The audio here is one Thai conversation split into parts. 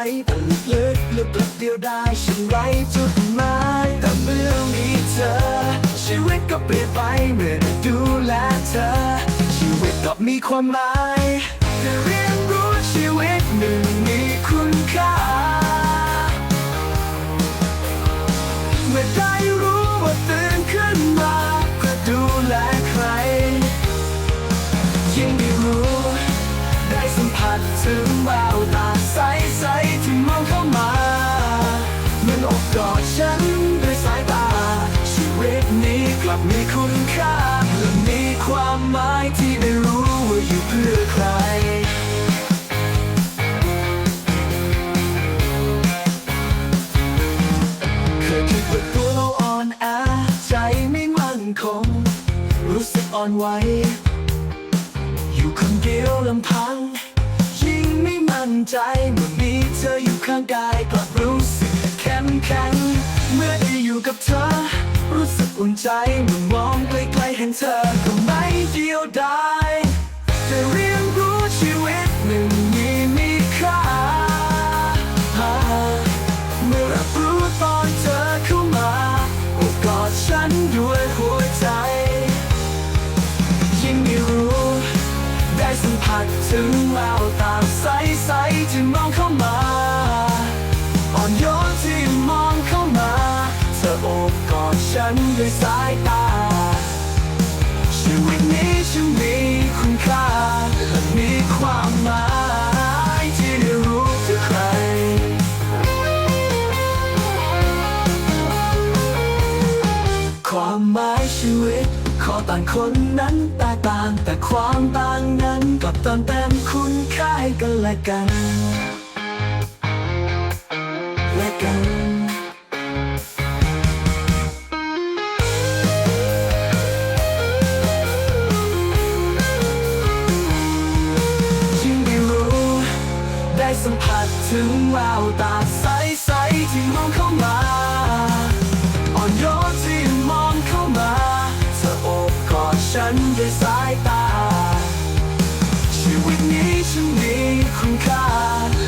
แต่ลึกๆลึกเดียวได้ฉันไร้จุดหมายแต่เมื่อมีเธอ ชีวิตก็เปลี่ยนไปเมื่อด้ดูแลเธอ ชีวิตก็มีความหมายได้เรียนรู้ชีวิตหนึ่งมีคุณค่าเมื่อได้รู้ว่าตื่นขึ้นมาเพื่อดูแลใครยิ่ง ลับมีคุณค่าและมีความหมายที่ได้รู้ว่าอยู่เพื่อใคร เคยคิดว่าตัวเราอ่อนแอใจไม่มั่นคง รู้สึกอ่อนไหวอยู่คนเดียวลำพัง ยิ่งไม่มั่นใจเมื่อมีเธออยู่ข้างกายกลับรู้สึกเข้มแข็งเมื่อได้อยู่กับเธอรู้สึก อุ่นใจเมื่อมองใกล้ๆเห็นเธอก็ไม่เดียวดายได้เรียนรู้ชีวิตหนึ่งมีมีค่า เมื่อรับรู้ตอนเธอเข้ามาโอบกอดฉันด้วยหัวใจ ยิ่งได้รู้ ได้สัมผัสถึงแววตาใสๆที่มองเข้า นด้วยสายตา ชีวิตนี้ฉันมีคุณค่าและมีความหมายที่ได้รู้จากใคร ความหมายชีวิตขอต่างคนนั้นแตกต่างแต่ความต่างนั้นกลับเติมเต็มคุณค่าให้กันและกัน และกัน สัมผัสถึงแววตาใสๆที่มองเข้ามา อ่อนโยนที่มองเข้ามาเธอโอบกอดฉันด้วยสายตา ชีวิตนี้ฉันมีคุณค่า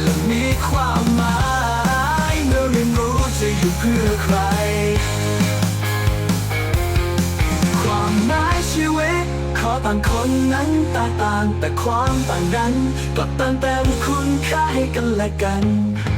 และมีความหมายเมื่อเรียนรู้จะอยู่เพื่อใคร ความหมายชีวิตขอต่างคนนั้นแตกต่างแต่ความต่างนั้นกลับเติมเต็มคุณค่า กันและกันกัน